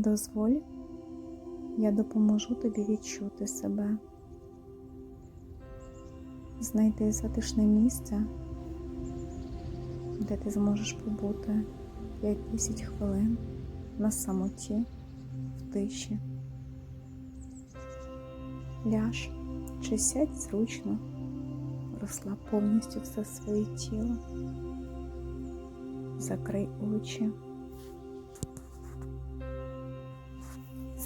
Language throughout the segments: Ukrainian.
Дозволь, я допоможу тобі відчути себе, знайти затишне місце, де ти зможеш побути 5-10 хвилин на самоті, в тиші. Ляж чи сядь зручно, розслаб повністю все своє тіло, закрий очі.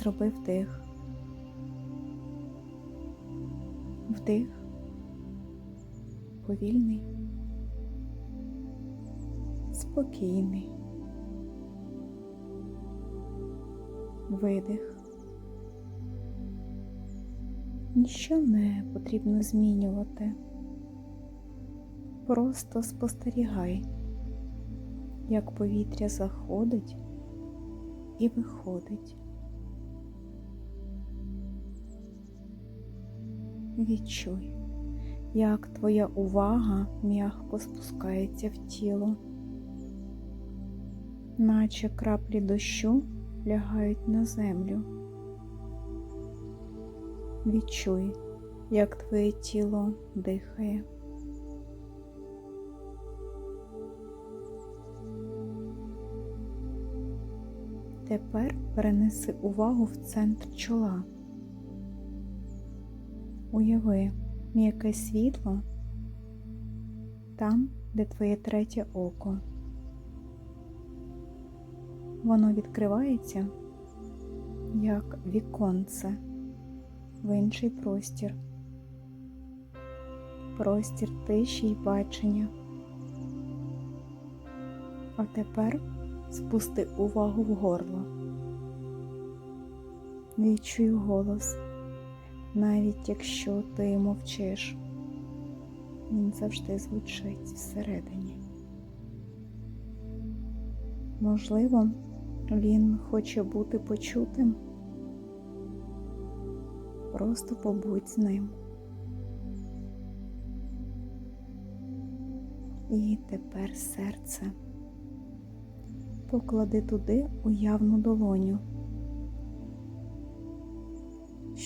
Зроби вдих. Вдих. Повільний. Спокійний. Видих. Ніщо не потрібно змінювати. Просто спостерігай, як повітря заходить і виходить. Відчуй, як твоя увага м'яко спускається в тіло, наче краплі дощу лягають на землю. Відчуй, як твоє тіло дихає. Тепер перенеси увагу в центр чола. Уяви м'яке світло там, де твоє третє око. Воно відкривається як віконце в інший простір, простір тиші й бачення. А тепер спусти увагу в горло. Відчуй голос навіть якщо ти мовчиш, він завжди звучить всередині. Можливо, він хоче бути почутим. Просто побудь з ним. І тепер серце. Поклади туди уявну долоню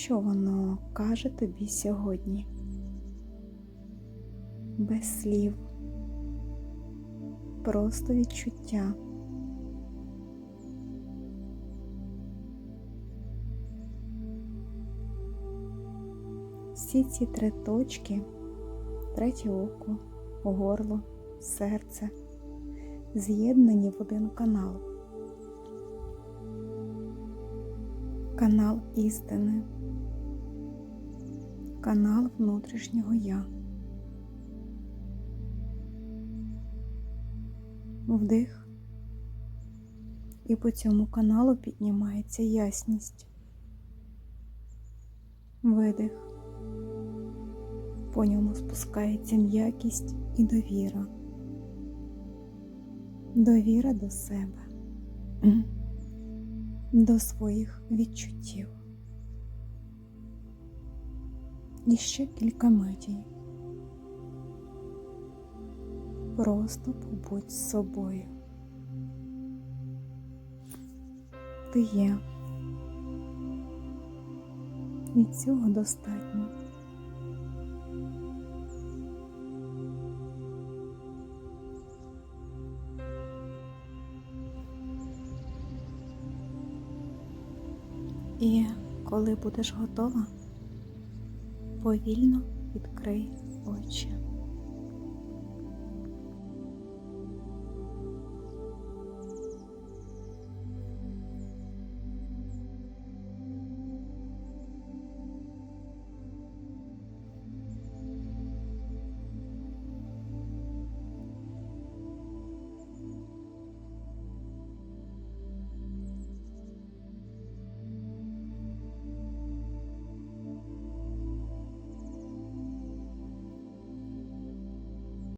що воно каже тобі сьогодні? Без слів, просто відчуття. Всі ці три точки, третє око, горло, серце з'єднані в один канал. Канал істини канал внутрішнього я. Вдих, і по цьому каналу піднімається ясність. Видих, по ньому спускається м'якість і довіра. Довіра до себе, до своїх відчуттів. І ще кілька митій. Просто побудь з собою. Ти є. І цього достатньо. І коли будеш готова, повільно відкрий очі.